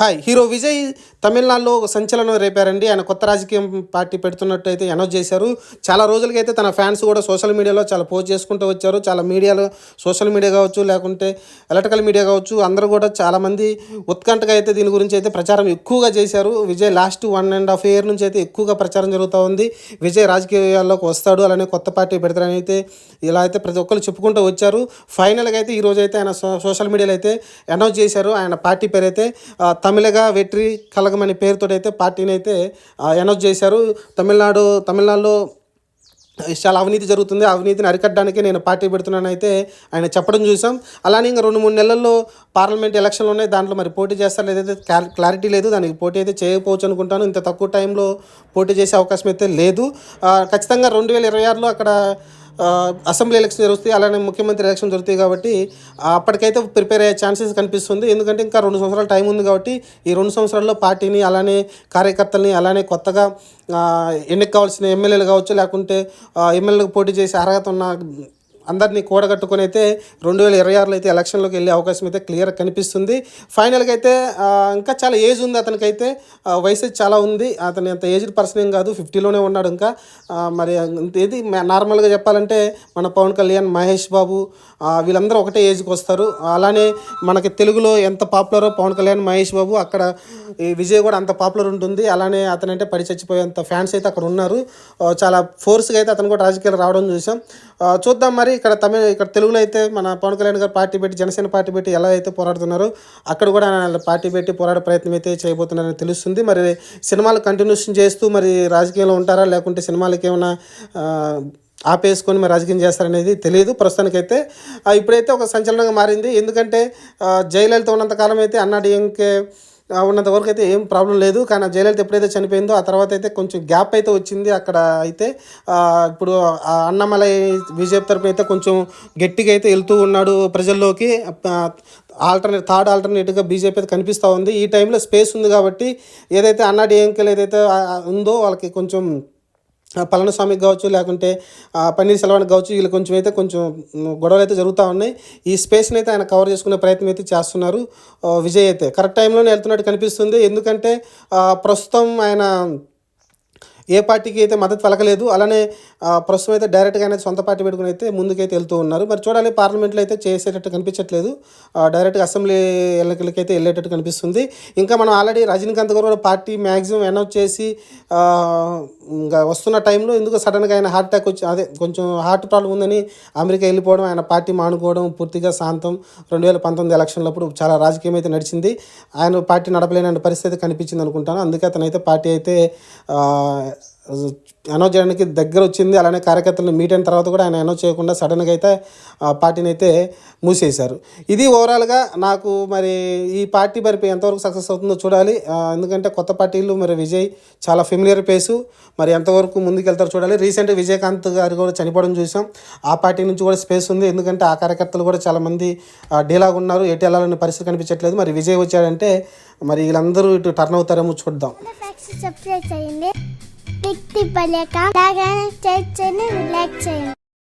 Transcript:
Hi hero Vijay తమిళనాడులో సంచలనం రేపారండి. ఆయన కొత్త రాజకీయం పార్టీ పెడుతున్నట్టు అయితే అనౌన్స్ చేశారు. చాలా రోజులకైతే తన ఫ్యాన్స్ కూడా సోషల్ మీడియాలో చాలా పోస్ట్ చేసుకుంటూ వచ్చారు. చాలా మీడియాలో సోషల్ మీడియా కావచ్చు లేకుంటే ఎలక్ట్రికల్ మీడియా కావచ్చు అందరూ కూడా చాలామంది ఉత్కంఠగా అయితే దీని గురించి అయితే ప్రచారం ఎక్కువగా చేశారు. Vijay last one and half year నుంచి అయితే ఎక్కువగా ప్రచారం జరుగుతూ ఉంది. విజయ్ రాజకీయాల్లోకి వస్తాడు అలానే కొత్త పార్టీ పెడతారని అయితే ఇలా అయితే ప్రతి ఒక్కరు చెప్పుకుంటూ వచ్చారు. ఫైనల్గా అయితే ఈరోజు అయితే ఆయన సో- సోషల్ మీడియాలో అయితే అనౌన్స్ చేశారు. ఆయన పార్టీ పేరు అయితే తమిళగా వెట్రి కలగం అనే పేరుతో అయితే పార్టీని అయితే అనౌన్స్ చేశారు. తమిళనాడు తమిళనాడులో చాలా అవినీతి జరుగుతుంది. అవినీతిని అరికట్టడానికి నేను పార్టీ పెడుతున్నాను అయితే ఆయన చెప్పడం చూసాం. అలానే ఇంకా రెండు మూడు నెలల్లో పార్లమెంట్ ఎలక్షన్లు ఉన్నాయి. దాంట్లో మరి పోటీ చేస్తారు లేదైతే క్లారిటీ లేదు. దానికి పోటీ అయితే చేయకపోవచ్చు అనుకుంటాను. ఇంత తక్కువ టైంలో పోటీ చేసే అవకాశం అయితే లేదు. ఖచ్చితంగా రెండు వేల ఇరవై ఆరులో అక్కడ అసెంబ్లీ ఎలక్షన్ జరుగుతాయి అలానే ముఖ్యమంత్రి ఎలక్షన్ జరుగుతాయి కాబట్టి అప్పటికైతే ప్రిపేర్ అయ్యే ఛాన్సెస్ కనిపిస్తుంది. ఎందుకంటే ఇంకా రెండు సంవత్సరాల టైం ఉంది కాబట్టి ఈ రెండు సంవత్సరాల్లో పార్టీని అలానే కార్యకర్తల్ని అలానే కొత్తగా ఆ, ఎన్నిక కావాల్సిన ఎమ్మెల్యేలు కావచ్చు లేకుంటే ఎమ్మెల్యేలకు పోటీ చేసే అర్హత ఉన్న అందరినీ కూడగట్టుకుని అయితే రెండు వేల ఇరవై ఆరులో అయితే ఎలక్షన్లోకి వెళ్ళే అవకాశం అయితే క్లియర్ కనిపిస్తుంది. ఫైనల్గా అయితే ఇంకా చాలా ఏజ్ ఉంది అతనికి అయితే వయసు చాలా ఉంది. అతని అంత ఏజ్డ్ పర్సన్ ఏం కాదు ఫిఫ్టీలోనే ఉన్నాడు ఇంకా. మరి ఇది నార్మల్గా చెప్పాలంటే మన పవన్ కళ్యాణ్ మహేష్ బాబు వీళ్ళందరూ ఒకటే ఏజ్కి వస్తారు. అలానే మనకి తెలుగులో ఎంత పాపులరో పవన్ కళ్యాణ్ మహేష్ బాబు అక్కడ ఈ విజయ్ కూడా అంత పాపులర్ ఉంటుంది. అలానే అతనంటే పడి చచ్చిపోయేంత ఫ్యాన్స్ అయితే అక్కడ ఉన్నారు. చాలా ఫోర్స్గా అయితే అతను కూడా రాజకీయాలు రావడం చూసాం. చూద్దాం మరి ఇక్కడ తమిళ ఇక్కడ తెలుగులో అయితే మన పవన్ కళ్యాణ్ గారు పార్టీ పెట్టి జనసేన పార్టీ పెట్టి ఎలా అయితే పోరాడుతున్నారో అక్కడ కూడా ఆయన పార్టీ పెట్టి పోరాడే ప్రయత్నం అయితే చేయబోతున్నారని తెలుస్తుంది. మరి సినిమాలు కంటిన్యూషన్ చేస్తూ మరి రాజకీయంలో ఉంటారా? లేకుంటే సినిమాలకి ఏమైనా ఆపేసుకొని మరి రాజకీయం చేస్తారనేది తెలియదు. ప్రస్తుతానికైతే ఇప్పుడైతే ఒక సంచలనంగా మారింది. ఎందుకంటే జయలలిత ఉన్నంతకాలం అయితే అన్నా డిఎంకే ఉన్నంత వరకు అయితే ఏం ప్రాబ్లం లేదు. కానీ ఆ జయలలిత ఎప్పుడైతే చనిపోయిందో ఆ తర్వాత అయితే కొంచెం గ్యాప్ అయితే వచ్చింది. అక్కడ అయితే ఇప్పుడు అన్నమలై బీజేపీ తరపున అయితే కొంచెం గట్టిగా అయితే వెళ్తూ ఉన్నాడు ప్రజల్లోకి. ఆల్టర్నేట్ థర్డ్ ఆల్టర్నేటివ్గా బీజేపీ అయితే కనిపిస్తూ ఉంది. ఈ టైంలో స్పేస్ ఉంది కాబట్టి ఏదైతే అన్నా డిఎంకేలు ఏదైతే ఉందో వాళ్ళకి కొంచెం పలానా స్వామికి కావచ్చు లేకుంటే పన్నీర్ సెల్వానికి కావచ్చు వీళ్ళు కొంచెం అయితే కొంచెం గొడవలు అయితే జరుగుతూ ఉన్నాయి. ఈ స్పేస్ని అయితే ఆయన కవర్ చేసుకునే ప్రయత్నం అయితే చేస్తున్నారు. విజయ్ అయితే. కరెక్ట్ టైంలోనే వెళ్తున్నట్టు కనిపిస్తుంది. ఎందుకంటే ప్రస్తుతం ఆయన ఏ పార్టీకి అయితే మద్దతు పలకలేదు అలానే ప్రస్తుతం అయితే డైరెక్ట్గా అనేది సొంత పార్టీ పెట్టుకుని అయితే ముందుకైతే వెళ్తూ ఉన్నారు. మరి చూడాలి పార్లమెంట్లో అయితే చేసేటట్టు కనిపించట్లేదు. డైరెక్ట్గా అసెంబ్లీ ఎన్నికలకి అయితే వెళ్ళేటట్టు కనిపిస్తుంది. ఇంకా మనం ఆల్రెడీ రజనీకాంత్ గారు కూడా పార్టీ మ్యాక్సిమం అనౌన్స్ చేసి ఇంకా వస్తున్న టైంలో ఎందుకు సడన్గా ఆయన హార్ట్ అటాక్ వచ్చి అదే కొంచెం హార్ట్ ప్రాబ్లం ఉందని అమెరికా వెళ్ళిపోవడం ఆయన పార్టీ మానుకోవడం పూర్తిగా శాంతం. రెండు వేల పంతొమ్మిది ఎలక్షన్లప్పుడు చాలా రాజకీయం అయితే నడిచింది. ఆయన పార్టీ నడపలేని పరిస్థితి కనిపించింది అనుకుంటాను. అందుకే అతనైతే పార్టీ అయితే అనౌన్స్ చేయడానికి దగ్గర వచ్చింది అలానే కార్యకర్తలను మీట్ అయిన తర్వాత కూడా ఆయన అనౌన్స్ చేయకుండా సడన్గా అయితే ఆ పార్టీని అయితే మూసేశారు. ఇది ఓవరాల్గా నాకు మరి ఈ పార్టీ మరి ఎంతవరకు సక్సెస్ అవుతుందో చూడాలి. ఎందుకంటే కొత్త పార్టీలు మరి విజయ్ చాలా ఫెమిలియర్ పేసు మరి ఎంతవరకు ముందుకెళ్తారో చూడాలి. రీసెంట్ విజయకాంత్ గారు కూడా చనిపోవడం చూసాం. ఆ పార్టీ నుంచి కూడా స్పేస్ ఉంది. ఎందుకంటే ఆ కార్యకర్తలు కూడా చాలామంది డీలాగా ఉన్నారు. ఎటు వెళ్ళాలనే పరిస్థితి కనిపించట్లేదు. మరి విజయ్ వచ్చాడంటే మరి వీళ్ళందరూ ఇటు టర్న్ అవుతారేమో చూద్దాం. సబ్స్క్రైబ్ చేయండి. തിക്തിപ്പലേക്കാം ചേച്ചന് റിലാക്സ് ചെയ്യാം